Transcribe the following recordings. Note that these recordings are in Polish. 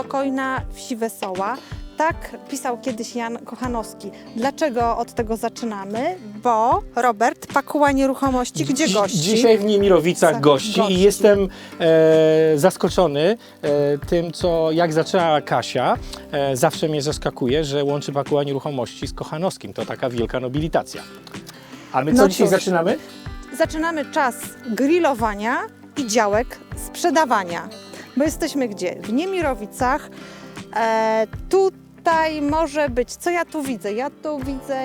spokojna, wsi wesoła. Tak pisał kiedyś Jan Kochanowski. Dlaczego od tego zaczynamy? Bo Robert, pakuła nieruchomości, gdzie gości? Dzisiaj w Niemirowicach gości, gości. i jestem e, zaskoczony e, tym, co jak zaczęła Kasia. E, zawsze mnie zaskakuje, że łączy pakuła nieruchomości z Kochanowskim. To taka wielka nobilitacja. A my co No dzisiaj cóż. zaczynamy? Zaczynamy czas grillowania i działek sprzedawania. Bo jesteśmy gdzie? W Niemirowicach. E, tutaj może być, co ja tu widzę? Ja tu widzę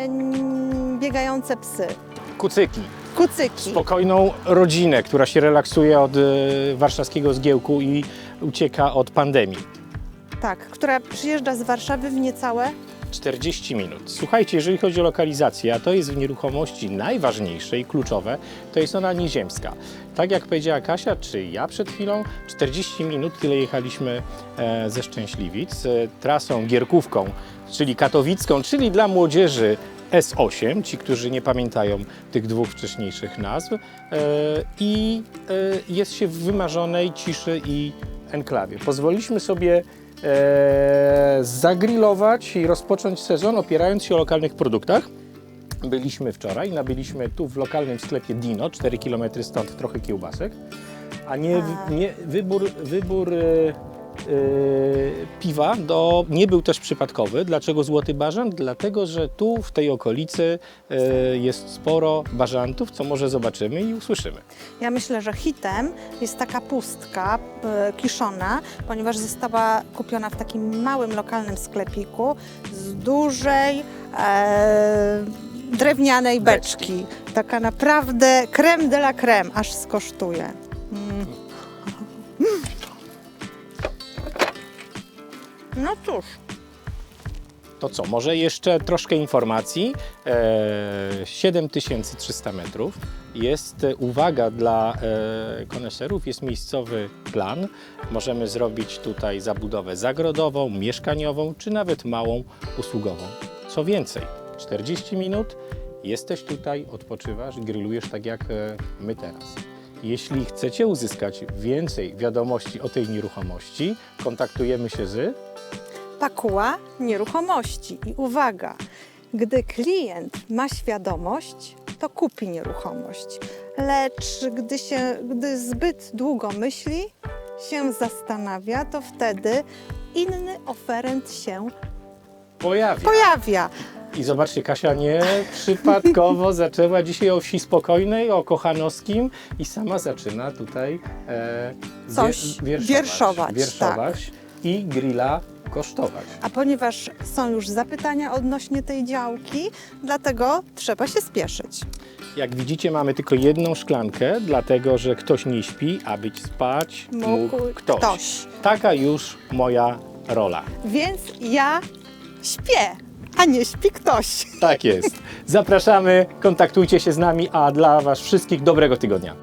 biegające psy, Kucyki. kucyki. Spokojną rodzinę, która się relaksuje od e, warszawskiego zgiełku i ucieka od pandemii. Tak, która przyjeżdża z Warszawy w niecałe 40 minut. Słuchajcie, jeżeli chodzi o lokalizację, a to jest w nieruchomości najważniejsze i kluczowe, to jest ona nieziemska. Tak jak powiedziała Kasia, czy ja przed chwilą, 40 minut tyle jechaliśmy e, ze Szczęśliwic e, trasą Gierkówką, czyli katowicką, czyli dla młodzieży S8, ci, którzy nie pamiętają tych dwóch wcześniejszych nazw, e, i jest się w wymarzonej ciszy i enklawie. Pozwoliliśmy sobie zagrillować i rozpocząć sezon opierając się o lokalnych produktach. Byliśmy wczoraj, nabyliśmy tu w lokalnym sklepie Dino, 4 km stąd trochę kiełbasek, a nie, A. nie wybór, wybór e, e, piwa do, nie był też przypadkowy. Dlaczego Złoty Bażant? Dlatego, że tu w tej okolicy e, jest sporo bażantów, co może zobaczymy i usłyszymy. Ja myślę, że hitem jest taka pustka e, kiszona, ponieważ została kupiona w takim małym lokalnym sklepiku z dużej e, drewnianej beczki. Taka naprawdę creme de la creme, aż skosztuje. Mm. No cóż, To co, może jeszcze troszkę informacji. E, 7300 metrów. Jest, e, uwaga, dla e, koneserów, jest miejscowy plan. Możemy zrobić tutaj zabudowę zagrodową, mieszkaniową, czy nawet małą usługową. Co więcej, 40 minut, jesteś tutaj, odpoczywasz, grillujesz tak jak e, my teraz. Jeśli chcecie uzyskać więcej wiadomości o tej nieruchomości, kontaktujemy się z... pakuła nieruchomości. I uwaga, gdy klient ma świadomość, to kupi nieruchomość. Lecz gdy, się, gdy zbyt długo myśli, się zastanawia, to wtedy inny oferent się Pojawia. pojawia. I zobaczcie, Kasia nie przypadkowo zaczęła dzisiaj o wsi spokojnej, o Kochanowskim i sama zaczyna tutaj e, Coś wier- wierszować, wierszować i grilla kosztować. A ponieważ są już zapytania odnośnie tej działki, dlatego trzeba się spieszyć. Jak widzicie, mamy tylko jedną szklankę, dlatego że ktoś nie śpi, a być spać mógł Mógł ktoś. ktoś. Taka już moja rola. Więc ja śpię, a nie śpi ktoś. Tak jest. Zapraszamy, kontaktujcie się z nami, a dla Was wszystkich dobrego tygodnia.